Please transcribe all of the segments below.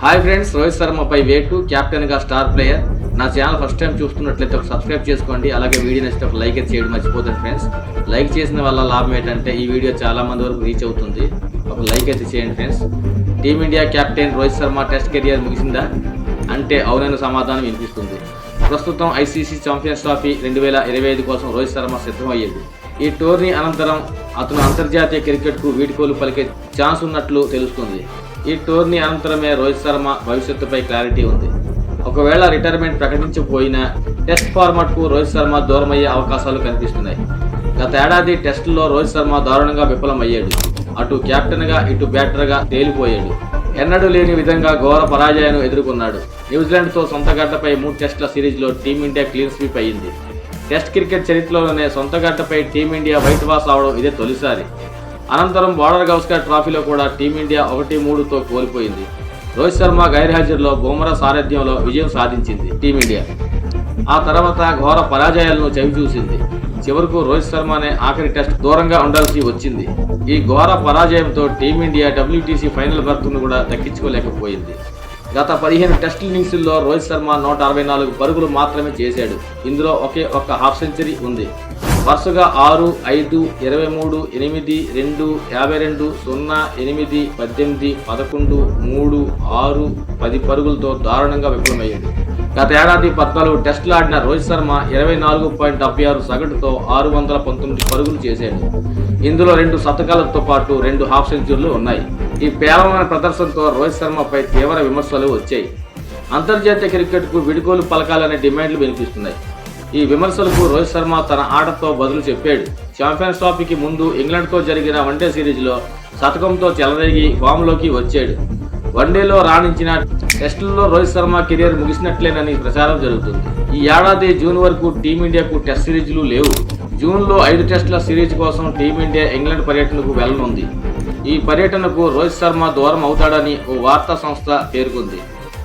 Hi friends Rohit శర్మపై వేటు కెప్టెన్గా స్టార్ ప్లేయర్. నా ఛానల్ ఫస్ట్ టైం చూస్తున్నట్లయితే ఒక సబ్స్క్రైబ్ చేసుకోండి అలాగే వీడియో నచ్చితే ఒక లైక్ చేయడం మర్చిపోతుంది ఫ్రెండ్స్. లైక్ చేసిన వల్ల లాభం ఏంటంటే ఈ వీడియో చాలా మంది వరకు రీచ్ అవుతుంది. ఒక లైక్ అయితే చేయండి friends. Team India captain Rohit Sharma test career ముగిసిందా? అంటే అవునైన సమాధానం వినిపిస్తుంది. ప్రస్తుతం ఐసీసీ ఛాంపియన్స్ ట్రాఫీ రెండు వేల ఇరవై ఐదు కోసం రోహిత్ శర్మ సిద్ధమయ్యేది ఈ టోర్నీ అనంతరం అతను అంతర్జాతీయ క్రికెట్కు వీడ్కోలు పలికే ఛాన్స్ ఉన్నట్లు తెలుస్తుంది. ఈ టోర్నీ అనంతరమే రోహిత్ శర్మ భవిష్యత్తుపై క్లారిటీ ఉంది. ఒకవేళ రిటైర్మెంట్ ప్రకటించకపోయినా టెస్ట్ ఫార్మాట్కు రోహిత్ శర్మ దూరమయ్యే అవకాశాలు కనిపిస్తున్నాయి. గత ఏడాది టెస్టులో రోహిత్ శర్మ దారుణంగా విఫలమయ్యాడు. అటు కెప్టెన్గా ఇటు బ్యాటర్గా తేలిపోయాడు. ఎన్నడూ లేని విధంగా ఘోర పరాజయాన్ని ఎదుర్కొన్నాడు. న్యూజిలాండ్తో సొంత గడ్డపై మూడు టెస్టుల సిరీస్లో టీమిండియా క్లీన్ స్వీప్ అయ్యింది. టెస్ట్ క్రికెట్ చరిత్రలోనే సొంత గడ్డపై టీమిండియా వైట్ వాష్ అవడం ఇదే తొలిసారి. అనంతరం బార్డర్ గవస్కర్ ట్రాఫీలో కూడా టీమిండియా ఒకటి మూడుతో కోల్పోయింది. రోహిత్ శర్మ గైర్హాజరులో బుమ్రా సారథ్యంలో విజయం సాధించింది టీమిండియా. ఆ తర్వాత ఘోర పరాజయాలను చవిచూసింది. చివరకు రోహిత్ శర్మనే ఆఖరి టెస్ట్ దూరంగా ఉండాల్సి వచ్చింది. ఈ ఘోర పరాజయంతో టీమిండియా డబ్ల్యూటీసీ ఫైనల్ బర్త్ను కూడా దక్కించుకోలేకపోయింది. గత పదిహేను టెస్ట్ ఇన్నింగ్స్లో రోహిత్ శర్మ నూట అరవై నాలుగు పరుగులు మాత్రమే చేశాడు. ఇందులో ఒకే ఒక్క హాఫ్ సెంచరీ ఉంది. వరుసగా ఆరు ఐదు ఇరవై మూడు ఎనిమిది రెండు యాభై రెండు సున్నా ఎనిమిది పద్దెనిమిది పదకొండు మూడు ఆరు పది పరుగులతో దారుణంగా విఫలమయ్యింది. గత ఏడాది పద్నాలుగు టెస్టులు ఆడిన రోహిత్ శర్మ ఇరవై నాలుగు పాయింట్ డెబ్బై ఆరు సగటుతో ఆరు వందల పంతొమ్మిది పరుగులు చేశాడు. ఇందులో రెండు శతకాలతో పాటు రెండు హాఫ్ సెంచరీలు ఉన్నాయి. ఈ పేలవమైన ప్రదర్శనతో రోహిత్ శర్మపై తీవ్ర విమర్శలు వచ్చాయి. అంతర్జాతీయ క్రికెట్కు విడుకోలు పలకాలనే డిమాండ్లు వినిపిస్తున్నాయి. ఈ విమర్శలకు రోహిత్ శర్మ తన ఆటతో బదులు చెప్పాడు. ఛాంపియన్స్ ట్రోఫీకి ముందు ఇంగ్లాండ్తో జరిగిన వన్డే సిరీస్లో శతకంతో చెలరేగి ఫామ్లోకి వచ్చాడు. వన్డేలో రాణించిన టెస్టుల్లో రోహిత్ శర్మ కెరీర్ ముగిసినట్లేనని ప్రచారం జరుగుతుంది. ఈ ఏడాది జూన్ వరకు టీమిండియాకు టెస్ట్ సిరీస్లు లేవు. జూన్లో ఐదు టెస్టుల సిరీస్ కోసం టీమిండియా ఇంగ్లాండ్ పర్యటనకు వెళ్ళనుంది. ఈ పర్యటనకు రోహిత్ శర్మ దూరం అవుతాడని ఓ వార్తా సంస్థ పేర్కొంది.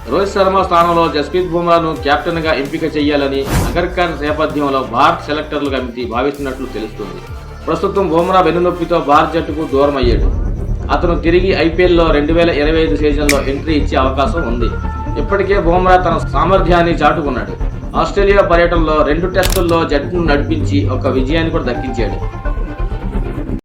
రోహిత్ శర్మ స్థానంలో జస్ప్రీత్ బుమ్రాను కెప్టెన్గా ఎంపిక చేయాలని అగర్కర్ నేపథ్యంలో భారత్ సెలెక్టర్ల కమిటీ భావిస్తున్నట్లు తెలుస్తుంది. ప్రస్తుతం బుమ్రా వెన్నునొప్పితో భారత్ జట్టుకు దూరం అయ్యాడు అతను తిరిగి ఐపీఎల్లో రెండు వేల ఇరవై ఐదు సీజన్లో ఎంట్రీ ఇచ్చే అవకాశం ఉంది. ఇప్పటికే బుమ్రా తన సామర్థ్యాన్ని చాటుకున్నాడు. ఆస్ట్రేలియా పర్యటనలో రెండు టెస్టుల్లో జట్టును నడిపించి ఒక విజయాన్ని కూడా దక్కించాడు.